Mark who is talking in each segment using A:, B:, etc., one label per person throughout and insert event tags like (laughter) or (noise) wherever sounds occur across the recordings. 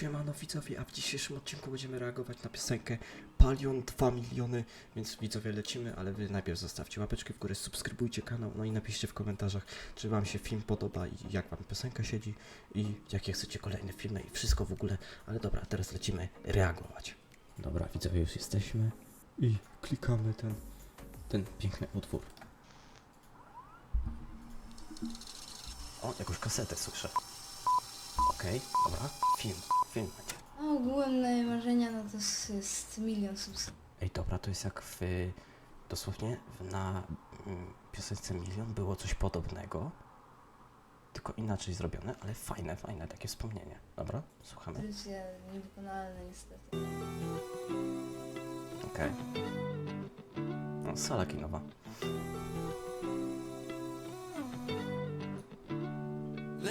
A: Siemano widzowie, a w dzisiejszym odcinku będziemy reagować na piosenkę Palion 2 miliony, więc widzowie lecimy, ale wy najpierw zostawcie łapeczkę w górę, subskrybujcie kanał, no i napiszcie w komentarzach, czy wam się film podoba i jak wam piosenka siedzi i jakie chcecie kolejne filmy i wszystko w ogóle, ale dobra, teraz lecimy reagować. Dobra, widzowie, już jesteśmy i klikamy ten, ten piękny utwór. O, jakąś kasetę słyszę. Okej, dobra, film, film będzie.
B: A ogólne marzenia no to s- jest milion subskrypcji.
A: Ej, dobra, to jest jak w, dosłownie w, na mm, piosence Milion było coś podobnego, tylko inaczej zrobione, ale fajne, fajne takie wspomnienie. Dobra, słuchamy.
B: niewykonalne niestety.
A: Okej. No, sala kinowa.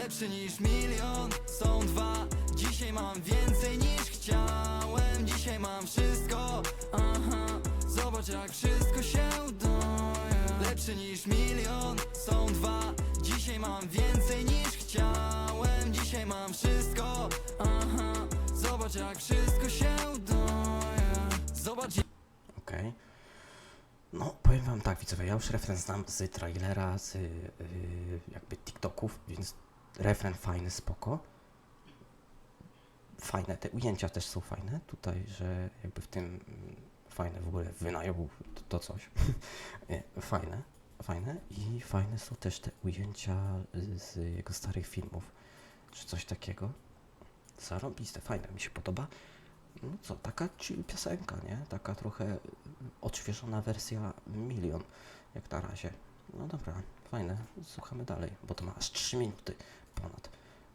C: Lepszy niż milion, są dwa. Dzisiaj mam więcej niż chciałem. Dzisiaj mam wszystko, aha. Zobacz jak wszystko się udaje. Lepszy niż milion, są dwa. Dzisiaj mam więcej niż chciałem. Dzisiaj mam wszystko, aha. Zobacz jak wszystko się udaje. Zobacz
A: Okej. No, powiem wam tak, widzowie, ja już refren znam z trailera, z yy, jakby TikToków, więc refren fajny, spoko. Fajne, te ujęcia też są fajne, tutaj, że jakby w tym mm, fajne w ogóle wynajął to, to coś. (laughs) Fajne, fajne i fajne są też te ujęcia z jego starych filmów, czy coś takiego. Zarobiste, fajne, mi się podoba. No co, taka chill piosenka, nie? Taka trochę odświeżona wersja Milion, jak na razie. No dobra, fajne, słuchamy dalej, bo to ma aż 3 minuty ponad,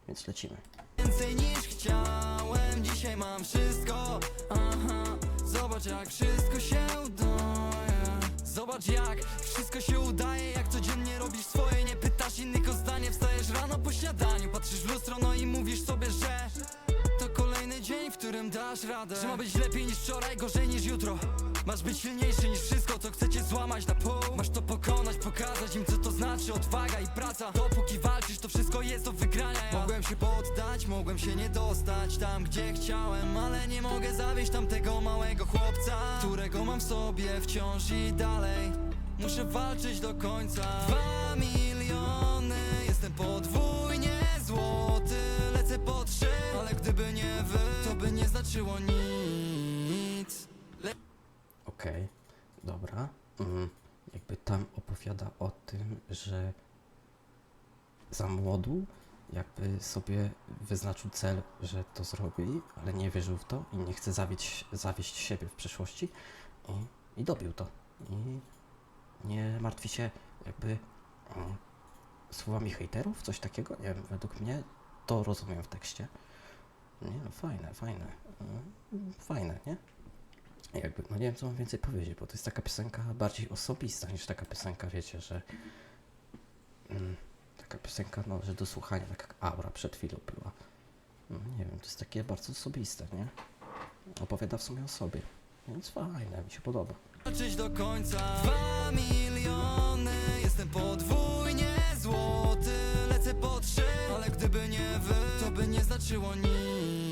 A: więc lecimy.
C: Więcej niż chciałem, dzisiaj mam wszystko. Aha, zobacz jak wszystko się udaje. Zobacz jak wszystko się udaje Jak codziennie robisz swoje. Nie pytasz innych o zdanie Wstajesz rano po śniadaniu. Patrzysz w lustro no i mówisz sobie, że To kolejny dzień, w którym dasz radę. Że ma być lepiej niż wczoraj, gorzej niż jutro. Masz być silniejszy niż wszystko, co chcecie złamać na pół pokonać, pokazać im co to znaczy odwaga i praca. Dopóki walczysz, to wszystko jest do wygrania. Ja. Mogłem się poddać, mogłem się nie dostać tam gdzie chciałem Ale nie mogę zawieść tamtego małego chłopca Którego mam w sobie wciąż i dalej. Muszę walczyć do końca. Dwa miliony, jestem podwójnie złoty Lecę po trzy, ale gdyby nie wy To by nie znaczyło nic.
A: Okej, dobra. Mm, jakby tam opowiada o tym, że za młodu jakby sobie wyznaczył cel, że to zrobi, ale nie wierzył w to i nie chce zawieść, zawieść siebie w przyszłości i, i dobił to. I nie martwi się jakby mm, słowami hejterów, coś takiego, nie wiem, według mnie to rozumiem w tekście. Nie, no fajne, fajne. Mm, Fajne, nie? Jakby, no nie wiem, co mam więcej powiedzieć, bo to jest taka piosenka bardziej osobista niż taka piosenka, wiecie, że mm, taka piosenka, no, że do słuchania, tak jak Aura przed chwilą była. No, nie wiem, to jest takie bardzo osobiste, nie? Opowiada w sumie o sobie, więc fajne, mi się podoba.
C: do końca Dwa miliony, jestem podwójnie złoty Lecę po trzy, ale gdyby nie wy To by nie znaczyło nic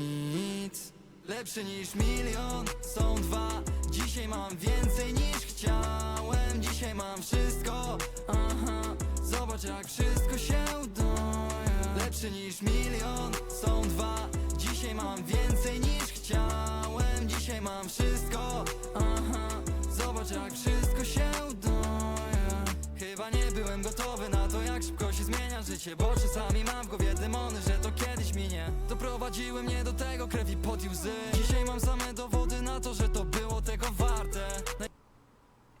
C: Lepszy niż milion, są dwa. Dzisiaj mam więcej niż chciałem. Dzisiaj mam wszystko, aha. Zobacz jak wszystko się udaje Lepszy niż milion, są dwa. Dzisiaj mam więcej niż chciałem. Dzisiaj mam wszystko, aha. Zobacz jak wszystko się udaje Chyba nie byłem gotowy na to jak szybko się zmienia życie Bo czasami Doprowadziły mnie do tego krew i łzy Dzisiaj mam same dowody na to, że to było tego warte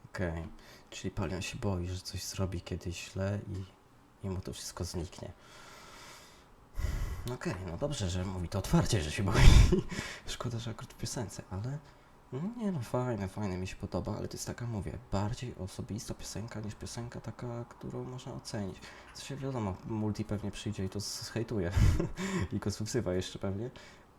A: Okej, czyli Palion się boi, że coś zrobi kiedyś źle i, i mu to wszystko zniknie. Okej, no dobrze, że mówi to otwarcie, że się boi. (laughs) Szkoda, że akurat w piosence, ale nie no, fajne, fajne, mi się podoba, ale to jest taka, mówię, bardziej osobista piosenka niż piosenka taka, którą można ocenić. Co się wiadomo, multi pewnie przyjdzie i to zhejtuje (laughs) i go jeszcze pewnie,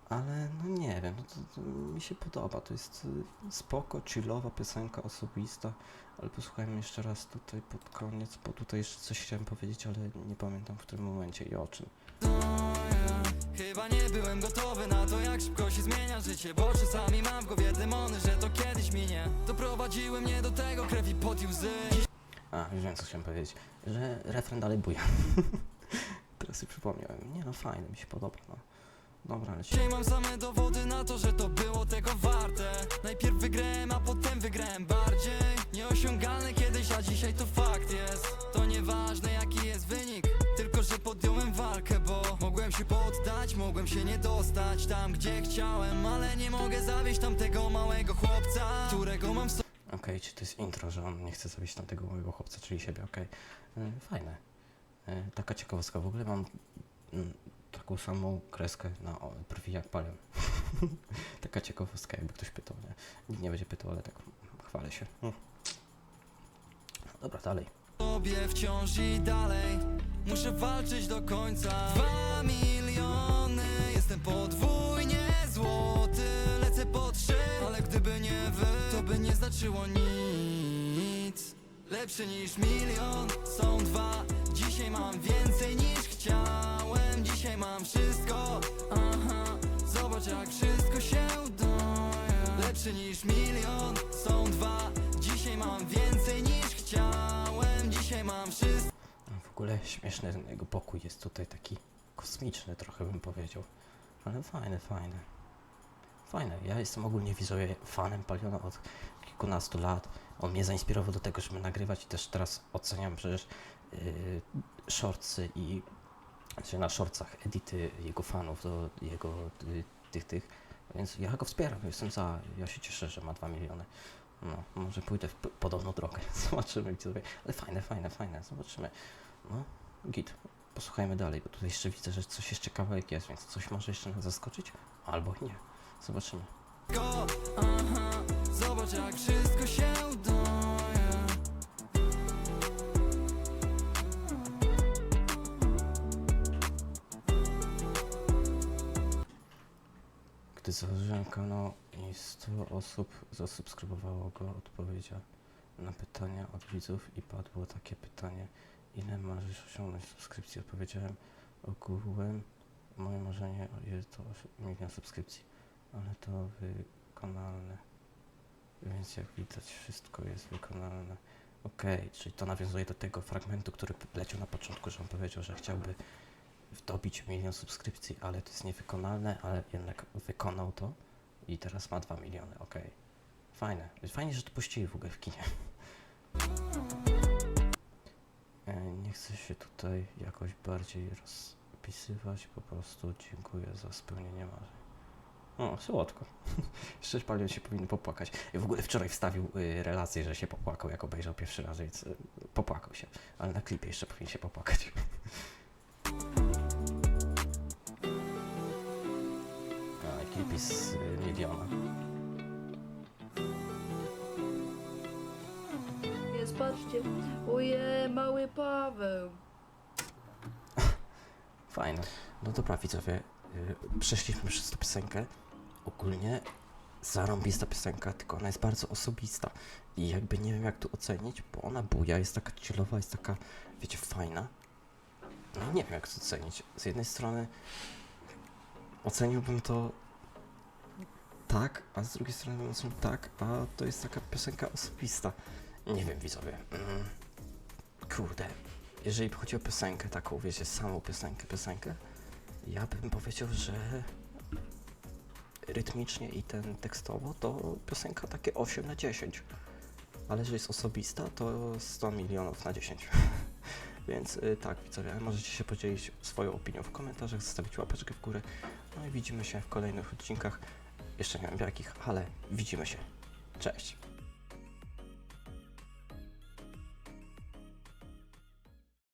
A: ale no nie wiem, no to, to mi się podoba, to jest y, spoko, chillowa piosenka, osobista, ale posłuchajmy jeszcze raz tutaj pod koniec, bo tutaj jeszcze coś chciałem powiedzieć, ale nie pamiętam w którym momencie i o czym.
C: udaje Chyba nie byłem gotowy na to, jak szybko się zmienia życie Bo czasami mam w głowie demony, że to kiedyś minie Doprowadziły mnie do tego, krew i pot i łzy
A: A, już wiem co chciałem powiedzieć, że refren dalej buja. (laughs) Teraz sobie przypomniałem. Nie no, fajne, mi się podoba, no. Dobra, lecimy.
C: Dzisiaj mam same dowody na to, że to było tego warte poddać, mogłem się nie dostać Tam, gdzie chciałem, ale nie mogę zawieść tamtego małego chłopca Którego mam w sobie
A: Okej, czy to jest intro, że on nie chce zabić tamtego małego chłopca, czyli siebie, okej. Y, Fajne. Y, Taka ciekawostka, w ogóle mam mm, taką samą kreskę na o, brwi jak palion. (laughs) Taka ciekawostka, jakby ktoś pytał, nie? Nikt nie będzie pytał, ale tak chwalę się. Mm. Dobra, dalej.
C: sobie wciąż i dalej Muszę walczyć do końca Dwa miliony by nie znaczyło nic. Lepszy niż milion Są dwa. Dzisiaj mam więcej niż chciałem. Dzisiaj mam wszystko. Aha. Zobacz jak wszystko się udaje. Lepszy niż milion Są dwa. Dzisiaj mam więcej niż chciałem. Dzisiaj mam wszystko.
A: W ogóle śmieszny ten jego pokój jest tutaj taki kosmiczny trochę bym powiedział. Ale fajne, fajne. Fajne. Ja jestem ogólnie widzowie fanem Paliona od kilkunastu lat. On mnie zainspirował do tego, żeby nagrywać i też teraz oceniam przecież yy, shortsy i znaczy na shortsach edity jego fanów do jego y, tych, tych. Więc ja go wspieram, jestem za. Ja się cieszę, że ma 2 miliony. No, może pójdę w podobną drogę. (laughs) Zobaczymy, widzowie. Ale fajne, fajne, fajne. Zobaczymy. No, git. Posłuchajmy dalej, bo tutaj jeszcze widzę, że coś jeszcze kawałek jest, więc coś może jeszcze nas zaskoczyć, albo nie. Zobaczymy.
C: Zobacz jak wszystko się
A: Gdy założyłem kanał i 100 osób zasubskrybowało go, odpowiedział na pytania od widzów i padło takie pytanie, ile możesz osiągnąć subskrypcji? Odpowiedziałem, ogółem moje marzenie jest to osi- milion subskrypcji, ale to wykonalne. Więc jak widać wszystko jest wykonalne. Okej, czyli to nawiązuje do tego fragmentu, który leciał na początku, że on powiedział, że chciałby wdobić milion subskrypcji, ale to jest niewykonalne, ale jednak wykonał to i teraz ma 2 miliony, okej. Fajne. Fajnie, że to puścili w ogóle w kinie. (laughs) E, Nie chcę się tutaj jakoś bardziej rozpisywać, po prostu dziękuję za spełnienie marzeń. O, słodko. (laughs) Jeszcze palion się powinien popłakać. W ogóle wczoraj wstawił y, relację, że się popłakał, jak obejrzał pierwszy raz, więc y, popłakał się. Ale na klipie jeszcze powinien się popłakać. (laughs) A, klip z y, miliona.
D: Jest, patrzcie, mały Paweł. (laughs)
A: Fajne. No dobra, widzowie, yy, przeszliśmy przez tę piosenkę. Ogólnie zarąbista piosenka, tylko ona jest bardzo osobista. I jakby nie wiem jak tu ocenić, bo ona buja, jest taka chillowa, jest taka, wiecie, fajna. No nie wiem jak to ocenić. Z jednej strony oceniłbym to tak, a z drugiej strony bym tak, a to jest taka piosenka osobista. Nie wiem, widzowie. Mm, kurde, jeżeli chodzi o piosenkę, taką, wiecie, samą piosenkę, piosenkę, ja bym powiedział, że rytmicznie i ten tekstowo to piosenka takie 8 na 10. Ale że jest osobista, to 100 milionów na 10. (laughs) Więc y, tak, widzowie, możecie się podzielić swoją opinią w komentarzach, zostawić łapeczkę w górę. No i widzimy się w kolejnych odcinkach. Jeszcze nie wiem jakich, ale widzimy się. Cześć.